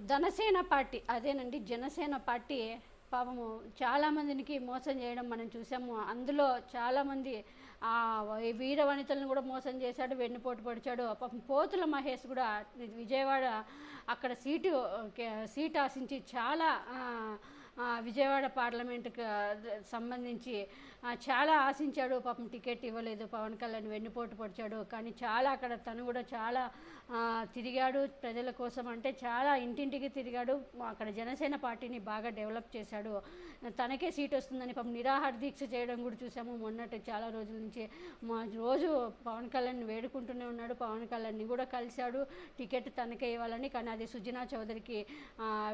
ధనసేన party అదేనండి Janasena party పాపము చాలామందికి మోసం చేయడం మనం చూసాము. అందులో చాలామంది ఆ వీర వనితలను కూడా మోసం చేశాడు వెన్నుపోటు పొడిచాడు. పాపం పోతుల మహేష్ కూడా విజయవాడ అక్కడ సీటు సీటు సీట్ ఆశించి చాలా విజయవాడ పార్లమెంటుకు సంబంధించి చాలా ఆశించాడు. పాపం టికెట్ ఇవ్వలేదు. పవన్ కళ్యాణ్ వెన్నుపోటు పొడిచాడు. కానీ చాలా అక్కడ తను కూడా చాలా తిరిగాడు. ప్రజల కోసం అంటే చాలా ఇంటింటికి తిరిగాడు. అక్కడ జనసేన పార్టీని బాగా డెవలప్ చేశాడు. తనకే సీట్ వస్తుందని పాపం నిరాహార దీక్ష చేయడం కూడా చూసాము. మొన్నటి చాలా రోజుల నుంచి మా రోజు పవన్ కళ్యాణ్ వేడుకుంటూనే ఉన్నాడు. పవన్ కళ్యాణ్ని కూడా కలిశాడు. టికెట్ తనకే ఇవ్వాలని. కానీ అది సుజనా చౌదరికి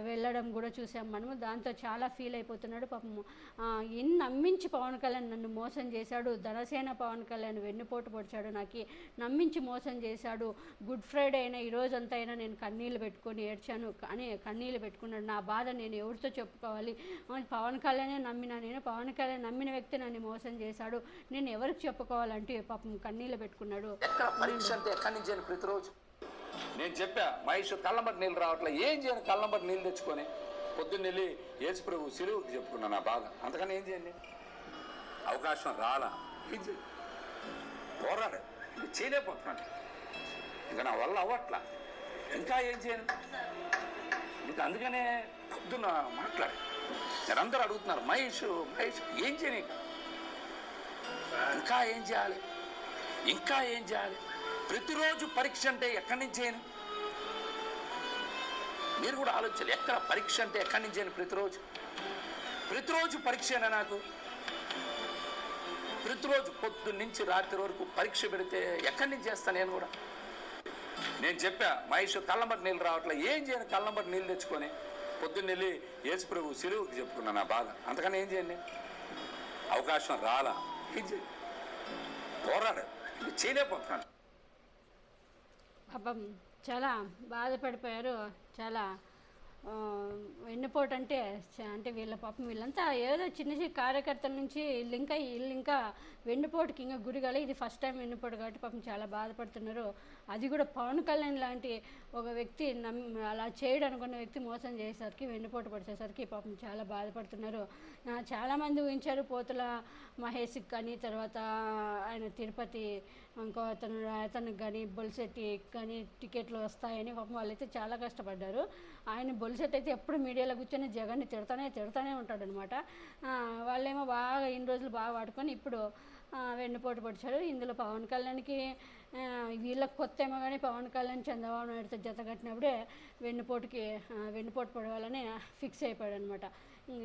వెళ్ళడం కూడా చూసాం మనము. దాంతో చాలా ఫీల్ అయిపోతున్నాడు పాపము ఆ, ఇన్ని నమ్మించి పవన్ కళ్యాణ్ నన్ను మోసం చేశాడు ధనసేన పవన్ కళ్యాణ్ వెన్నుపోటు పొడిచాడు నాకు నమ్మించి మోసం చేశాడు గుడ్ ఫ్రైడే అయినా ఈ రోజంతా అయినా నేను కన్నీళ్ళు పెట్టుకొని ఏడ్చాను అని కన్నీళ్ళు పెట్టుకున్నాడు. నా బాధ నేను ఎవరితో చెప్పుకోవాలి? పవన్ కళ్యాణే నమ్మిన నేను పవన్ కళ్యాణ్ నమ్మిన వ్యక్తి నన్ను మోసం చేశాడు. నేను ఎవరికి చెప్పుకోవాలంటే పాపం కన్నీళ్ళు పెట్టుకున్నాడు. నేను చెప్పా మహేష్ కళ్ళంబట్టి నీళ్ళు రావట్లే. ఏం చేయను కళ్ళంబట్టి నీళ్ళు తెచ్చుకొని? పొద్దున్న వెళ్ళి యేసు ప్రభు సిలువుకి చెప్పుకున్నా నా బాధ. అంతకన్నా ఏం చేయండి? అవకాశం రాలా. ఏం చేయ? పోరాడు. చేయలేకపోతున్నాను ఇంకా నా వల్ల అవ్వట్లా. ఇంకా ఏం చేయను ఇంకా అందుకనే పొద్దున్న మాట్లాడు. అందరూ అడుగుతున్నారు మహేష్ మహేష్ ఏం చేయని ఇంకా? ఏం చేయాలి? ఇంకా ఏం చేయాలి? ప్రతిరోజు పరీక్ష అంటే ఎక్కడి నుంచి చేయను? మీరు కూడా ఆలోచించాలి. ఎక్కడ పరీక్ష అంటే ఎక్కడి నుంచి అని ప్రతిరోజు. ప్రతిరోజు పరీక్షేనా నాకు? ప్రతిరోజు పొద్దున్నుంచి రాత్రి వరకు పరీక్ష పెడితే ఎక్కడి నుంచి చేస్తాను నేను కూడా? నేను చెప్పా మహేష్ కళ్ళంబట్టి నీళ్ళు రావట్లే. ఏం చేయను కళ్ళంబట్టి నీళ్ళు తెచ్చుకొని? పొద్దున్న వెళ్ళి యేసు ప్రభు సిలువుకి చెప్పుకున్నా నా బాధ. అంతకన్నా ఏం చేయండి? అవకాశం రాలా. ఏం చేయ? పోరాడు. చేయలేకపోతున్నాను. చాలా బాధపడిపోయారు. చాలా ఆ, వెన్నుపోటు అంటే అంటే వీళ్ళ పాపం వీళ్ళంతా ఏదో చిన్న చిన్న కార్యకర్తల నుంచి వీళ్ళు ఇంకా వీళ్ళు ఇంకా వెన్నుపోటుకి ఇంకా గురిగాలి ఇది ఫస్ట్ టైం వెన్నుపోటు కాబట్టి పాపం చాలా బాధపడుతున్నారు. అది కూడా పవన్ కళ్యాణ్ లాంటి ఒక వ్యక్తి నమ్మి అలా చేయడం అనుకున్న వ్యక్తి మోసం చేసేసరికి వెన్నుపోటు పడిచేసరికి పాపం చాలా బాధపడుతున్నారు. చాలామంది ఊహించారు పోతుల మహేష్కి కానీ తర్వాత ఆయన తిరుపతి ఇంకో అతను అతనికి కానీ బొలిశెట్టి కానీ టికెట్లు వస్తాయని పాపం వాళ్ళైతే చాలా కష్టపడ్డారు. ఆయన బొలిశెట్టి అయితే ఎప్పుడు మీడియాలో కూర్చొని జగన్ని తిడతానే తిడతానే ఉంటాడనమాట. వాళ్ళేమో బాగా ఇన్ని రోజులు బాగా వాడుకొని ఇప్పుడు వెన్నుపోటు పొడిచాడు ఇందులో పవన్ కళ్యాణ్కి వీళ్ళకి కొత్త ఏమో కానీ పవన్ కళ్యాణ్ చంద్రబాబు నాయుడుతో జత కట్టినప్పుడే వెన్నుపోటుకి వెన్నుపోటు పడవాలని ఫిక్స్ అయిపోయాడు అనమాట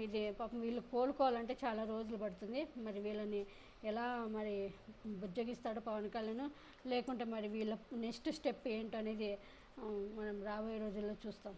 ఇది పాపం వీళ్ళు కోలుకోవాలంటే చాలా రోజులు పడుతుంది. మరి వీళ్ళని ఎలా మరి బుజ్జగిస్తాడు పవన్ కళ్యాణ్? లేకుంటే మరి వీళ్ళ నెక్స్ట్ స్టెప్ ఏంటనేది మనం రాబోయే రోజుల్లో చూస్తాం.